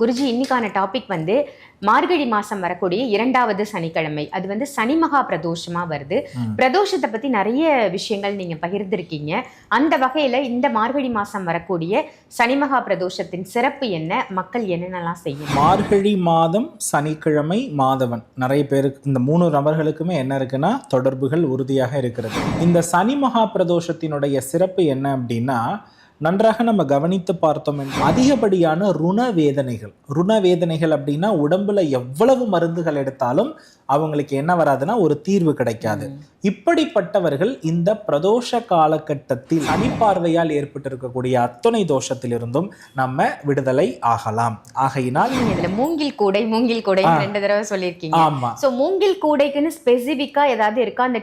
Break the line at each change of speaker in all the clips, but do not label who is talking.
குருஜி இன்னைக்கான டாபிக் வந்து மார்கழி மாசம் வரக்கூடிய இரண்டாவது சனிக்கிழமை. அது வந்து சனி மகா பிரதோஷமா வருது. பிரதோஷத்தை பத்தி நிறைய விஷயங்கள் நீங்க பகிர்ந்திருக்கீங்க. அந்த வகையில இந்த மார்கழி மாசம் வரக்கூடிய சனி மகா பிரதோஷத்தின் சிறப்பு என்ன? மக்கள் என்னென்னலாம் செய்யணும்?
மார்கழி மாதம் சனிக்கிழமை மாதவன். நிறைய பேருக்கு இந்த மூணு நபர்களுக்குமே என்ன இருக்குன்னா தொடர்புகள் உறுதியாக இருக்கிறது. இந்த சனி மகா பிரதோஷத்தினுடைய சிறப்பு என்ன அப்படின்னா நன்றாக நம்ம கவனித்து பார்த்தோம் அதிகப்படியான ருண வேதனைகள் ருண வேதனைகள் அப்படின்னா உடம்புல எவ்வளவு மருந்துகள் எடுத்தாலும் அவங்களுக்கு என்ன வராதுன்னா ஒரு தீர்வு கிடைக்காது. இப்படிப்பட்டவர்கள் இந்த பிரதோஷ காலகட்டத்தில் சனிப்பார்வையால் ஏற்பட்டிருக்கக்கூடிய அத்துணை தோஷத்திலிருந்தும் நம்ம விடுதலை ஆகலாம். ஆகையினால்
இதுல மூங்கில் கூடை மூங்கில் கூடை. ரெண்டு தடவை சொல்லியிருக்கீங்க.
ஆமா.
சோ மூங்கில் கூடைக்குன்னு ஸ்பெசிபிக்கா ஏதாவது இருக்கா? அந்த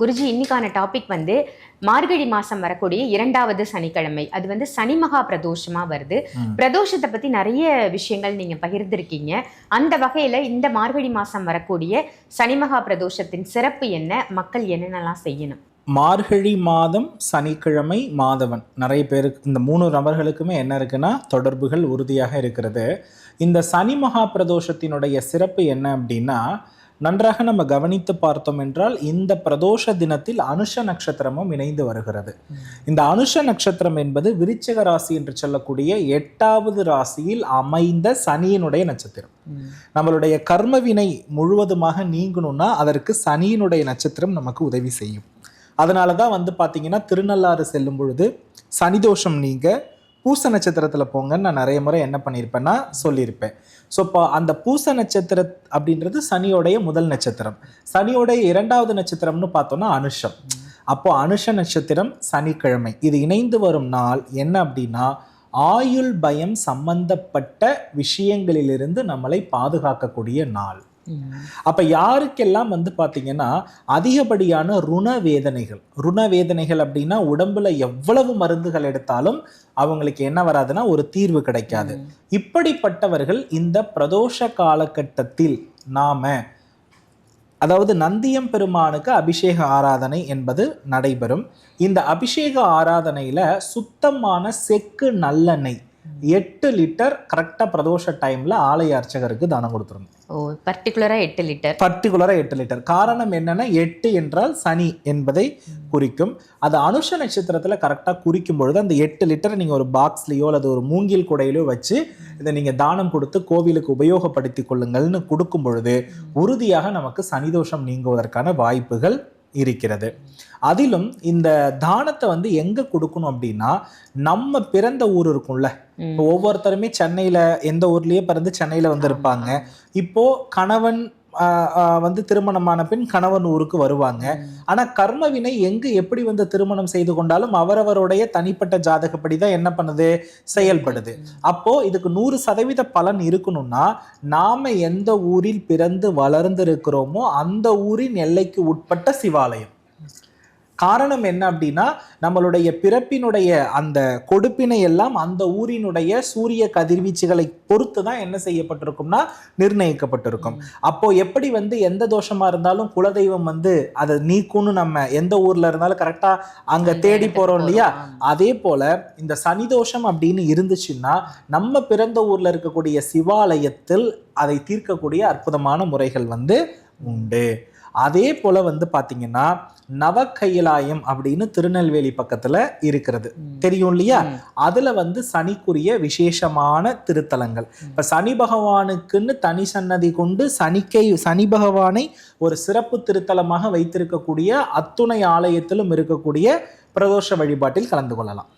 குருஜி இன்னைக்கான டாபிக் வந்து மார்கழி மாசம் வரக்கூடிய இரண்டாவது சனிக்கிழமை. அது வந்து சனி மகா பிரதோஷமா வருது. பிரதோஷத்தை பத்தி நிறைய விஷயங்கள் நீங்க பகிர்ந்திருக்கீங்க. அந்த வகையில இந்த மார்கழி மாசம் வரக்கூடிய சனி மகா பிரதோஷத்தின் சிறப்பு என்ன? மக்கள் என்னென்னலாம் செய்யணும்?
மார்கழி மாதம் சனிக்கிழமை மாதவன். நிறைய பேருக்கு இந்த மூணு நபர்களுக்குமே என்ன இருக்குன்னா தொடர்புகள் உறுதியாக இருக்கிறது. இந்த சனி மகா பிரதோஷத்தினுடைய சிறப்பு என்ன அப்படின்னா நன்றாக நம்ம கவனித்து பார்த்தோம் என்றால் இந்த பிரதோஷ தினத்தில் அனுஷ நட்சத்திரமும் இணைந்து வருகிறது. இந்த அனுஷ நட்சத்திரம் என்பது விருச்சக ராசி என்று சொல்லக்கூடிய எட்டாவது ராசியில் அமைந்த சனியினுடைய நட்சத்திரம். நம்மளுடைய கர்மவினை முழுவதுமாக நீங்கணும்னா அதற்கு சனியினுடைய நட்சத்திரம் நமக்கு உதவி செய்யும். அதனால தான் வந்து பார்த்தீங்கன்னா திருநள்ளாறு செல்லும் பொழுது சனி தோஷம் நீங்க பூச நட்சத்திரத்தில் போங்கன்னு நான் நிறைய முறை என்ன பண்ணியிருப்பேன்னா சொல்லியிருப்பேன். ஸோ இப்போ அந்த பூச நட்சத்திர அப்படின்றது சனியோடைய முதல் நட்சத்திரம். சனியோடைய இரண்டாவது நட்சத்திரம்னு பார்த்தோம்னா அனுஷம். அப்போ அனுஷ நட்சத்திரம் சனிக்கிழமை. இது இணைந்து வரும் நாள் என்ன அப்படின்னா ஆயுள் பயம் சம்பந்தப்பட்ட விஷயங்களிலிருந்து நம்மளை பாதுகாக்கக்கூடிய நாள். அப்ப யாருக்கெல்லாம் வந்து பாத்தீங்கன்னா அதிகப்படியான ருண வேதனைகள் ருண வேதனைகள் அப்படின்னா உடம்புல எவ்வளவு மருந்துகள் எடுத்தாலும் அவங்களுக்கு என்ன வராதுன்னா ஒரு தீர்வு கிடைக்காது. இப்படிப்பட்டவர்கள் இந்த பிரதோஷ காலகட்டத்தில் நாம அதாவது நந்தியம் பெருமானுக்கு அபிஷேக ஆராதனை என்பது நடைபெறும். இந்த அபிஷேக ஆராதனையில சுத்தமான செக்கு நல்லெண்ணெய் எட்டு லிட்டர் கரெக்டா பிரதோஷ டைம்ல ஆலய அர்ச்சகருக்கு தானம் கொடுத்துருங்க.
ஓ பர்டிகுலரா எட்டு லிட்டர்
பர்டிகுலராக எட்டு லிட்டர் காரணம் என்னன்னா எட்டு என்றால் சனி என்பதை குறிக்கும். அது அனுஷ நட்சத்திரத்தில் கரெக்டாக குறிக்கும் பொழுது அந்த எட்டு லிட்டரை நீங்கள் ஒரு பாக்ஸ்லேயோ அல்லது ஒரு மூங்கில் குடையிலோ வச்சு இதை நீங்கள் தானம் கொடுத்து கோவிலுக்கு உபயோகப்படுத்தி கொள்ளுங்கள்னு கொடுக்கும் பொழுது உறுதியாக நமக்கு சனிதோஷம் நீங்குவதற்கான வாய்ப்புகள் இருக்கிறது. அதிலும் இந்த தானத்தை வந்து எங்க கொடுக்கணும் அப்படின்னா நம்ம பிறந்த ஊர் இருக்கும்ல ஒவ்வொருத்தருமே சென்னையில எந்த ஊர்லயே பிறந்து சென்னையில வந்து இருப்பாங்க இப்போ கணவன் வந்து திருமணமான பின் கணவன் ஊருக்கு வருவாங்க. ஆனா கர்ம வினை எங்கு எப்படி வந்து திருமணம் செய்து கொண்டாலும் அவரவருடைய தனிப்பட்ட ஜாதகப்படி தான் என்ன பண்ணுது? செயல்படுது. அப்போ இதுக்கு நூறு சதவீத பலன் இருக்கணும்னா நாம எந்த ஊரில் பிறந்து வளர்ந்து இருக்கிறோமோ அந்த ஊரின் எல்லைக்கு உட்பட்ட சிவாலயம். காரணம் என்ன அப்படின்னா நம்மளுடைய பிறப்பினுடைய அந்த கொடுப்பினை எல்லாம் அந்த ஊரினுடைய சூரிய கதிர்வீச்சுகளை பொறுத்து தான் என்ன செய்யப்பட்டிருக்கும்னா நிர்ணயிக்கப்பட்டிருக்கும். அப்போ எப்படி வந்து எந்த தோஷமா இருந்தாலும் குலதெய்வம் வந்து அதை நீக்கும்னு நம்ம எந்த ஊர்ல இருந்தாலும் கரெக்டா அங்க தேடி போறோம் இல்லையா? அதே போல இந்த சனி தோஷம் அப்படின்னு இருந்துச்சுன்னா நம்ம பிறந்த ஊர்ல இருக்கக்கூடிய சிவாலயத்தில் அதை தீர்க்கக்கூடிய அற்புதமான முறைகள் வந்து உண்டு. அதே போல வந்து பாத்தீங்கன்னா நவக்கைலாயம் அப்படின்னு திருநெல்வேலி பக்கத்துல இருக்கிறது. தெரியும் இல்லையா? அதுல வந்து சனிக்குரிய விசேஷமான திருத்தலங்கள். இப்ப சனி பகவானுக்குன்னு தனி சன்னதி கொண்டு சனிக்கை சனி பகவானை ஒரு சிறப்பு திருத்தலமாக வைத்திருக்கக்கூடிய அத்துணை ஆலயத்திலும் இருக்கக்கூடிய பிரதோஷ வழிபாட்டில் கலந்து கொள்ளலாம்.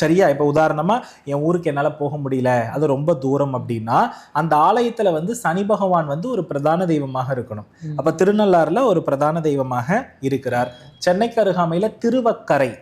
சரியா? இப்போ உதாரணமா என் ஊருக்கு என்னால் போக முடியல. அது ரொம்ப தூரம் அப்படின்னா அந்த ஆலயத்துல வந்து சனி பகவான் வந்து ஒரு பிரதான தெய்வமாக இருக்கணும். அப்ப திருநள்ளாறுல ஒரு பிரதான தெய்வமாக இருக்கிறார். சென்னைக்கு அருகாமையில திருவக்கரை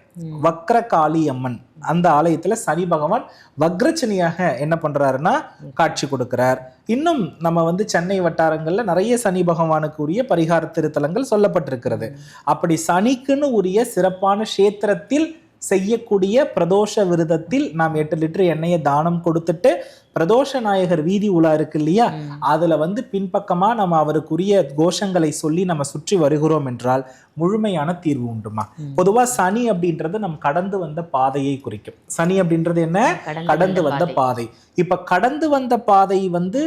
வக்ரகாளி அம்மன் அந்த ஆலயத்துல சனி பகவான் வக்ரச்சனியாக என்ன பண்றாருன்னா காட்சி கொடுக்கிறார். இன்னும் நம்ம வந்து சென்னை வட்டாரங்கள்ல நிறைய சனி பகவானுக்கு உரிய பரிகார திருத்தலங்கள் சொல்லப்பட்டிருக்கிறது. அப்படி சனிக்குன்னு உரிய சிறப்பான கஷேத்திரத்தில் செய்யக்கூடிய பிரதோஷ விரதத்தில் நாம் எட்டு லிட்டர் எண்ணெயை தானம் கொடுத்துட்டு பிரதோஷ நாயகர் வீதி உலா இருக்கு இல்லையா? அதுல வந்து பின்பக்கமா நம்ம அவருக்குரிய கோஷங்களை சொல்லி நம்ம சுற்றி வருகிறோம் என்றால் முழுமையான தீர்வு உண்டுமா? பொதுவா சனி அப்படின்றது நம் கடந்து வந்த பாதையை குறிக்கும். சனி அப்படின்றது என்ன? கடந்து வந்த பாதை. இப்ப கடந்து வந்த பாதை வந்து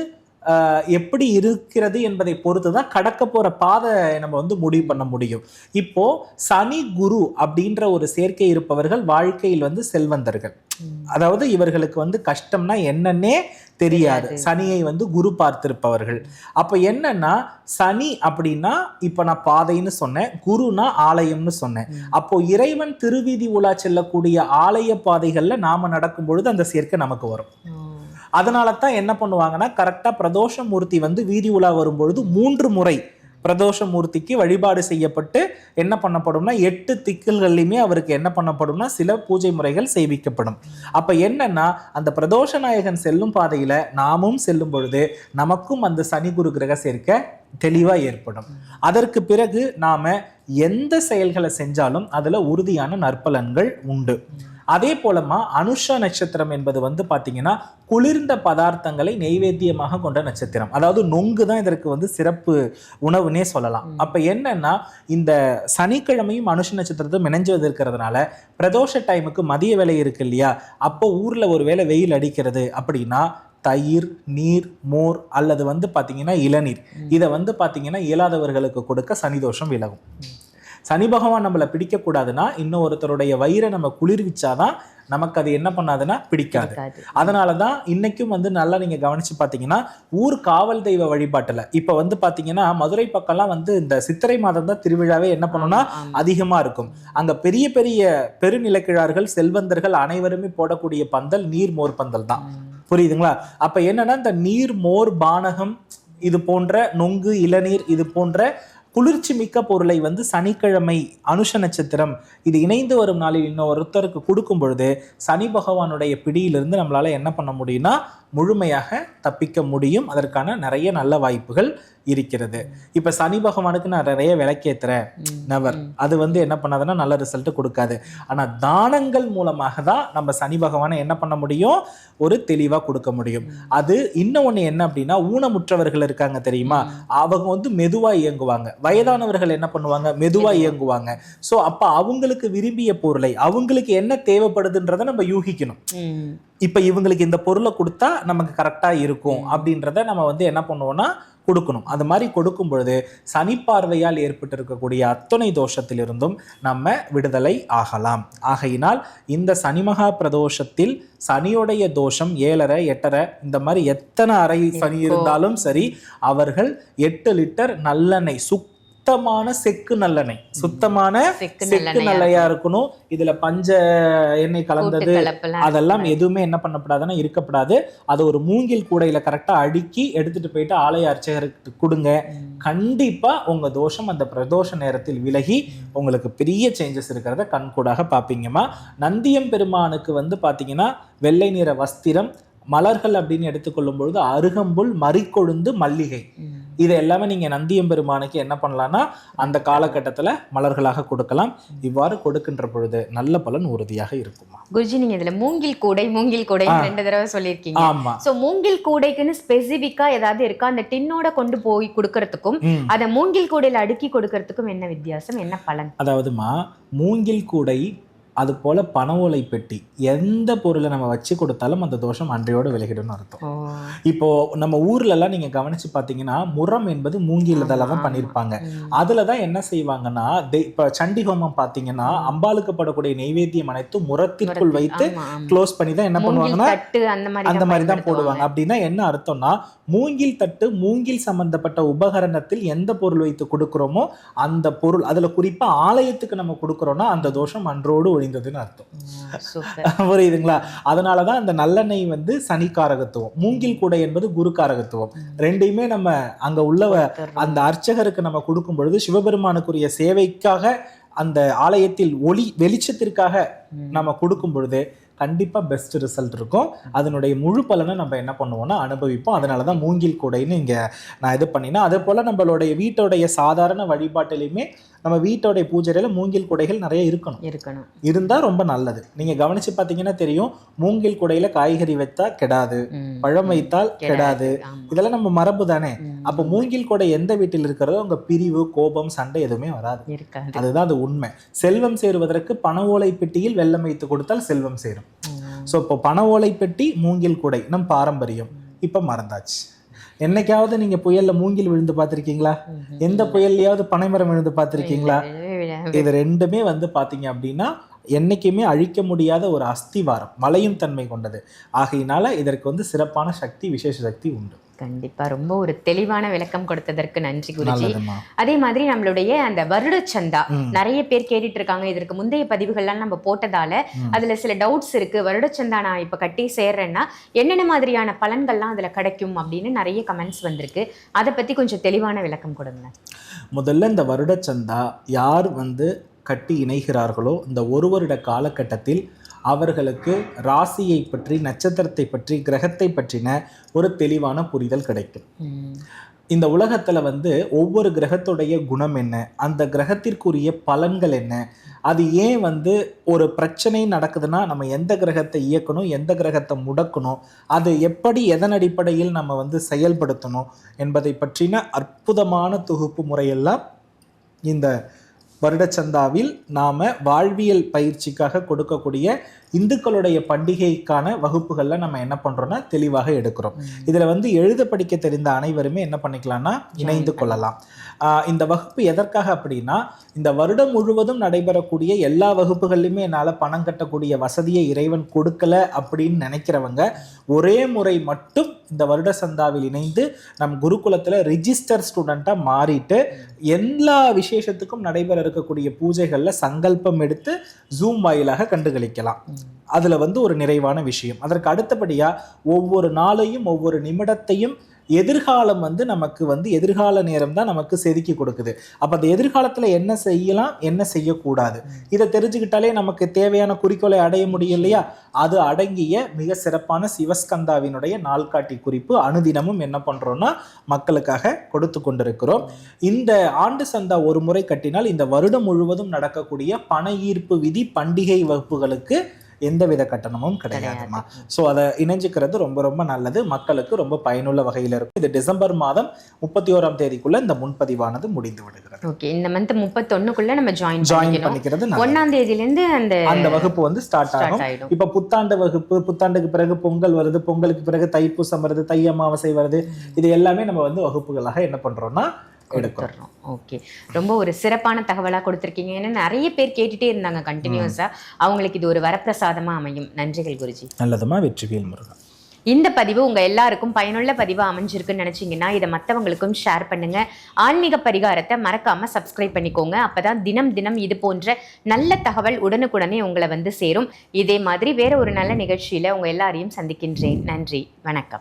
எப்படி இருக்கிறது என்பதை பொறுத்து தான் கடக்க போற பாதை நம்ம வந்து முடிவு பண்ண முடியும். இப்போ சனி குரு அப்படின்ற ஒரு சேர்க்கை இருப்பவர்கள் வாழ்க்கையில் வந்து செல்வந்தர்கள். அதாவது இவர்களுக்கு வந்து கஷ்டம்னா என்னன்னே தெரியாது.
தெரியாது.
சனியை வந்து குரு பார்த்திருப்பவர்கள். அப்ப என்னன்னா சனி அப்படின்னா இப்ப நான் பாதைன்னு சொன்னேன். குருனா ஆலயம்னு சொன்னேன். அப்போ இறைவன் திருவீதி உலா செல்லக்கூடிய ஆலய பாதைகள்ல நாம நடக்கும் பொழுது அந்த சேர்க்கை நமக்கு வரும். அதனால தான் என்ன பண்ணுவாங்கன்னா கரெக்டாக பிரதோஷ மூர்த்தி வந்து வீதி உலா வரும்பொழுது மூன்று முறை பிரதோஷ மூர்த்திக்கு வழிபாடு செய்யப்பட்டு என்ன பண்ணப்படும்னா எட்டு திக்கல்கள்லையுமே அவருக்கு என்ன பண்ணப்படும்னா சில பூஜை முறைகள் செய்விக்கப்படும் அப்போ என்னன்னா அந்த பிரதோஷ நாயகன் செல்லும் பாதையில் நாமும் செல்லும் பொழுது நமக்கும் அந்த சனி குரு கிரக சேர்க்க தெளிவாக ஏற்படும். அதற்கு பிறகு நாம் எந்த செயல்களை செஞ்சாலும் அதில் உறுதியான நற்பலன்கள் உண்டு. அதே போலமா அனுஷ நட்சத்திரம் என்பது வந்து பாத்தீங்கன்னா குளிர்ந்த பதார்த்தங்களை நெய்வேத்தியமாக கொண்ட நட்சத்திரம். அதாவது நொங்கு தான் இதற்கு வந்து சிறப்பு உணவுனே சொல்லலாம். அப்ப என்னன்னா இந்த சனிக்கிழமையும் அனுஷ நட்சத்திரத்தும் இணைஞ்சு இருக்கிறதுனால பிரதோஷ டைமுக்கு மதிய வேலை இருக்கு இல்லையா? அப்போ ஊர்ல ஒரு வேளை வெயில் அடிக்கிறது அப்படின்னா தயிர் நீர் மோர் அல்லது வந்து பாத்தீங்கன்னா இளநீர். இதை வந்து பாத்தீங்கன்னா இயலாதவர்களுக்கு கொடுக்க சனிதோஷம் விலகும். சனி பகவான் நம்மளை பிடிக்கக்கூடாதுன்னா இன்னும் ஒருத்தருடைய வயிறை நம்ம குளிர்விச்சாதான் நமக்கு அது என்ன பண்ணாதுன்னா பிடிக்காது. அதனால தான் இன்னைக்கும் வந்து நல்லா நீங்க கவனிச்சு பார்த்தீங்கன்னா ஊர் காவல் தெய்வ வழிபாட்டுல. இப்ப வந்து பாத்தீங்கன்னா மதுரை பக்கம்லாம் வந்து இந்த சித்திரை மாதம் தான் திருவிழாவே என்ன பண்ணும்னா
ஆமா, ஆமா.
அதிகமா இருக்கும். அங்க பெரிய பெரிய பெருநிலக்கிழார்கள் செல்வந்தர்கள் அனைவருமே போடக்கூடிய பந்தல் நீர் மோர் பந்தல் தான். புரியுதுங்களா? அப்ப என்னன்னா இந்த நீர் மோர் பானகம் இது போன்ற நொங்கு இளநீர் இது போன்ற குளிர்ச்சி மிக்க பொருளை வந்து சனிக்கிழமை அனுஷ நட்சத்திரம் இது இணைந்து வரும் நாளில் இன்னும் ஒருத்தருக்கு கொடுக்கும் பொழுது சனி பகவானுடைய பிடியிலிருந்து நம்மளால என்ன பண்ண முடியும்னா முழுமையாக தப்பிக்க முடியும். அதற்கான நிறைய நல்ல வாய்ப்புகள் இருக்கிறது. இப்ப சனி பகவானுக்கு நான் நிறைய விளக்கேத்துறேன் நவர் அது வந்து என்ன பண்ணாதுன்னா நல்ல ரிசல்ட் கொடுக்காது. ஆனா தானங்கள் மூலமாக தான் நம்ம சனி பகவானை என்ன பண்ண முடியும்? ஒரு தெளிவா கொடுக்க முடியும். அது இன்னும் ஒண்ணு என்ன அப்படின்னா ஊனமுற்றவர்கள் இருக்காங்க தெரியுமா? அவங்க வந்து மெதுவா இயங்குவாங்க. வயதானவர்கள் என்ன பண்ணுவாங்க? மெதுவா இயங்குவாங்க. சோ அப்ப அவங்களுக்கு விரும்பிய பொருளை அவங்களுக்கு என்ன தேவைப்படுதுன்றதை நம்ம யூகிக்கணும். இப்ப இவங்களுக்கு இந்த பொருளை கொடுத்தா நமக்கு கரெக்டா இருக்கும் அப்படின்றத நம்ம வந்து என்ன பண்ணுவோம்னா கொடுக்கணும். அது மாதிரி கொடுக்கும் பொழுது சனி பார்வையால் ஏற்பட்டிருக்கக்கூடிய அத்தனை தோஷத்திலிருந்தும் நம்ம விடுதலை ஆகலாம். ஆகையினால் இந்த சனிமகா பிரதோஷத்தில் சனியுடைய தோஷம் ஏழரை எட்டரை இந்த மாதிரி எத்தனை அறை சனி இருந்தாலும் சரி அவர்கள் எட்டு லிட்டர் நல்லெண்ணெய் சுத்தமான செக்கு நல்லெண்ணெய். சுத்தமான
செக்கு
நல்லையா இருக்கணும். இதுல பஞ்ச எண்ணெய் கலந்தது அதெல்லாம் எதுவுமே என்ன பண்ணப்படாதுன்னா இருக்கப்படாது. அதை ஒரு மூங்கில் கூடையில கரெக்டா அடுக்கி எடுத்துட்டு போயிட்டு ஆலய அர்ச்சகருக்கு கொடுங்க. கண்டிப்பா உங்க தோஷம் அந்த பிரதோஷ நேரத்தில் விலகி உங்களுக்கு பெரிய சேஞ்சஸ் இருக்கிறத கண்கூடாக பார்ப்பீங்கம்மா நந்தியம் பெருமானுக்கு வந்து பாத்தீங்கன்னா வெள்ளை நிற வஸ்திரம் மலர்கள் அப்படின்னு எடுத்துக்கொள்ளும் பொழுது அருகம்புல் மறிக்கொழுந்து மல்லிகை. இது எல்லாமே நீங்க நந்தியம் பெருமானுக்கு என்ன பண்ணலாம்னா அந்த காலகட்டத்துல மலர்களாக கொடுக்கலாம். இவ்வாறு கொடுக்கின்ற பொழுது நல்ல பலன் உறுதியாக இருக்குமா?
குருஜி நீங்க இதுல மூங்கில் கூடை மூங்கில் கூடை. ரெண்டு தடவை சொல்லியிருக்கீங்க.
ஆமா.
சோ மூங்கில் கூடைக்குன்னு ஸ்பெசிபிக்கா ஏதாவது இருக்கா? அந்த டின்னோட கொண்டு போய் கொடுக்கறதுக்கும். அத மூங்கில் கூடையில அடுக்கி கொடுக்கறதுக்கும் என்ன வித்தியாசம்? என்ன பலன்?
அதாவதுமா மூங்கில் கூடை அது போல பண ஓலை பெட்டி எந்த பொருளை நம்ம வச்சு கொடுத்தாலும் அந்த தோஷம் அன்றையோடு விலகிடும்னு அர்த்தம். இப்போ நம்ம ஊர்ல எல்லாம் நீங்க கவனிச்சு பாத்தீங்கன்னா முறம் என்பது மூங்கிலதால தான் பண்ணியிருப்பாங்க
ம்.
அதுல தான் என்ன செய்வாங்கன்னா இப்ப சண்டி ஹோமம் பாத்தீங்கன்னா அம்பாளுக்கு படக்கூடிய நெய்வேத்தியம் அனைத்தும் முரத்திற்குள் வைத்து. க்ளோஸ் பண்ணி தான் என்ன
மூங்கில்
பண்ணுவாங்கன்னா
அந்த மாதிரி
தான் போடுவாங்க. அப்படின்னா என்ன அர்த்தம்னா மூங்கில் தட்டு மூங்கில் சம்பந்தப்பட்ட உபகரணத்தில் எந்த பொருள் வைத்து கொடுக்குறோமோ அந்த பொருள் அதுல குறிப்பா ஆலயத்துக்கு நம்ம கொடுக்குறோம்னா அந்த தோஷம் அன்றோடு ஒழிந்ததுன்னு அர்த்தம். புரியுதுங்களா? அதனாலதான் அந்த நல்லெண்ணெய் வந்து சனி காரகத்துவம் மூங்கில் கூடை என்பது குரு காரகத்துவம் ரெண்டையுமே நம்ம அங்க உள்ளவ அந்த அர்ச்சகருக்கு நம்ம கொடுக்கும் பொழுது சிவபெருமானுக்குரிய சேவைக்காக அந்த ஆலயத்தில் ஒளி வெளிச்சத்திற்காக. நம்ம கொடுக்கும் பொழுது கண்டிப்பா பெஸ்ட் ரிசல்ட் இருக்கும். அதனுடைய முழு பலனை நம்ம என்ன பண்ணுவோம்னா அனுபவிப்போம். அதனால தான் மூங்கில் கூடைன்னு இங்க நான் இது பண்ணினா அதே போல நம்மளுடைய வீட்டோடைய சாதாரண வழிபாட்டிலையுமே நம்ம வீட்டோடைய பூஜையில மூங்கில் குடைகள் நிறைய இருக்கணும்.
இருக்கணும்.
இருந்தா ரொம்ப நல்லது. நீங்க கவனிச்சு பார்த்தீங்கன்னா தெரியும் மூங்கில் குடையில காய்கறி வைத்தா கெடாது. பழம் வைத்தால் கெடாது. இதெல்லாம் நம்ம மரபு தானே. அப்போ மூங்கில் கொடை எந்த வீட்டில் இருக்கிறதோ அங்க பிரிவு கோபம் சண்டை எதுவுமே வராது. அதுதான் அது உண்மை. செல்வம் சேருவதற்கு பண ஓலை பெட்டியில் வெள்ளம் வைத்து கொடுத்தால் செல்வம் சேரும். ஸோ இப்போ பண ஓலை பெட்டி மூங்கில் குடை நம் பாரம்பரியம். இப்போ மறந்தாச்சு. என்னைக்காவது நீங்க புயல்ல மூங்கில் விழுந்து பார்த்திருக்கீங்களா. எந்த புயல்லையாவது பனைமரம் விழுந்து பார்த்திருக்கீங்களா. இது ரெண்டுமே வந்து பாத்தீங்க அப்படின்னா என்னைக்குமே அழிக்க முடியாத ஒரு அஸ்திவாரம் மலையும் தன்மை கொண்டது ஆகையினால இதற்கு வந்து சிறப்பான சக்தி விசேஷ சக்தி உண்டு
கண்டிப்பா. ரொம்ப ஒரு தெளிவான விளக்கம் கொடுத்ததற்கு நன்றி குருஜி. அதே மாதிரி நம்மளுடைய அந்த வருட சந்தா. நிறைய பேர் கேட்டுட்டு இருக்காங்க இதற்கு முந்தைய பதிவுகள்லாம் நம்ம போட்டதால. அதுல சில டவுட்ஸ் இருக்கு. வருட சந்தா நான் இப்ப கட்டி சேர்றேன்னா என்னென்ன மாதிரியான பலன்கள்லாம் அதுல கிடைக்கும் அப்படின்னு நிறைய கமெண்ட்ஸ் வந்திருக்கு. அதை பத்தி கொஞ்சம் தெளிவான விளக்கம் கொடுங்க.
முதல்ல இந்த வருடச்சந்தா யார் வந்து கட்டி இணைகிறார்களோ இந்த ஒரு வருட காலகட்டத்தில் அவர்களுக்கு ராசியை பற்றி நட்சத்திரத்தை பற்றி கிரகத்தை பற்றின ஒரு தெளிவான புரிதல் கிடைக்கும். இந்த உலகத்தில் வந்து ஒவ்வொரு கிரகத்துடைய குணம் என்ன? அந்த கிரகத்திற்குரிய பலன்கள் என்ன? அது ஏன் வந்து ஒரு பிரச்சனை நடக்குதுன்னா நம்ம எந்த கிரகத்தை இயக்கணும் எந்த கிரகத்தை முடக்கணும் அது எப்படி எதன் அடிப்படையில் நம்ம வந்து செயல்படுத்தணும் என்பதை பற்றின அற்புதமான தொகுப்பு முறையெல்லாம் இந்த வருடச்சந்தாவில் நாம வாழ்வியல் பயிற்சிக்காக கொடுக்கக்கூடிய இந்துக்களுடைய பண்டிகைக்கான வகுப்புகள்ல நம்ம என்ன பண்றோம்னா தெளிவாக எடுக்கிறோம். இதுல வந்து எழுத படிக்க தெரிந்த அனைவருமே என்ன பண்ணிக்கலாம்னா இணைந்து கொள்ளலாம். இந்த வகுப்பு எதற்காக அப்படின்னா இந்த வருடம் முழுவதும் நடைபெறக்கூடிய எல்லா வகுப்புகள்லையுமே என்னால் பணம் கட்டக்கூடிய வசதியை இறைவன் கொடுக்கல அப்படின்னு நினைக்கிறவங்க ஒரே முறை மட்டும் இந்த வருட சந்தாவில் இணைந்து நம் குருகுலத்தில் ரிஜிஸ்டர் ஸ்டூடெண்ட்டாக மாறிட்டு எல்லா விசேஷத்துக்கும் நடைபெற இருக்கக்கூடிய பூஜைகளில் சங்கல்பம் எடுத்து ஜூம் வாயிலாக கண்டுகளிக்கலாம். அதில் வந்து ஒரு நிறைவான விஷயம். அதற்கு அடுத்தபடியாக ஒவ்வொரு நாளையும் ஒவ்வொரு நிமிடத்தையும் எதிர்காலம் வந்து நமக்கு வந்து எதிர்கால நேரம் தான் நமக்கு செதுக்கி கொடுக்குது. அப்போ அந்த எதிர்காலத்தில் என்ன செய்யலாம் என்ன செய்யக்கூடாது? இதை தெரிஞ்சுக்கிட்டாலே நமக்கு தேவையான குறிக்கோளை அடைய முடியும் இல்லையா? அது அடங்கிய மிக சிறப்பான சிவஸ்கந்தாவினுடைய நாள்காட்டி குறிப்பு அனுதினமும் என்ன பண்ணுறோன்னா மக்களுக்காக கொடுத்து கொண்டிருக்கிறோம். இந்த ஆண்டு சந்தா ஒரு முறை கட்டினால் இந்த வருடம் முழுவதும் நடக்கக்கூடிய பண ஈர்ப்பு விதி பண்டிகை வகுப்புகளுக்கு எந்தவித கட்டணமும் கிடையாதுமா ஸோ அதை இணைஞ்சுக்கிறது ரொம்ப ரொம்ப நல்லது. மக்களுக்கு ரொம்ப பயனுள்ள வகையில் இருக்கும். இது டிசம்பர் மாதம் முப்பத்தி ஓராம் தேதிக்குள்ள இந்த முன்பதிவானது முடிந்து விடுகிறது.
ஓகே இந்த மந்த் முப்பத்தொன்னுக்குள்ள நம்ம ஜாயின்
ஜாயின் பண்ணிக்கிறது.
ஒன்னாம் தேதியில இருந்து அந்த
அந்த வகுப்பு வந்து ஸ்டார்ட் ஆகும். இப்ப புத்தாண்டு வகுப்பு புத்தாண்டுக்கு பிறகு பொங்கல் வருது பொங்கலுக்கு பிறகு தைப்பூசம் வருது தை அமாவாசை வருது. இது எல்லாமே நம்ம வந்து வகுப்புகளாக என்ன பண்றோம்னா
கொடுத்துட்றோம் ஓகே ரொம்ப ஒரு சிறப்பான தகவலா கொடுத்துருக்கீங்க. ஏன்னா நிறைய பேர் கேட்டுட்டே இருந்தாங்க கண்டினியூஸா அவங்களுக்கு இது ஒரு வரப்பிரசாதமா அமையும். நன்றிகள் குருஜி.
நல்லதுமா வெற்றிவேல் முருகன்
இந்த பதிவு உங்க எல்லாருக்கும் பயனுள்ள பதிவா அமைஞ்சிருக்குன்னு நினைச்சீங்கன்னா இதை மற்றவங்களுக்கும் ஷேர் பண்ணுங்க. ஆன்மீக பரிகாரத்தை மறக்காம சப்ஸ்கிரைப் பண்ணிக்கோங்க. அப்பதான் தினம் தினம் இது போன்ற நல்ல தகவல் உடனுக்குடனே உங்களை வந்து சேரும். இதே மாதிரி வேற ஒரு நல்ல நிகழ்ச்சியில உங்க எல்லாரையும் சந்திக்கின்றேன். நன்றி வணக்கம்.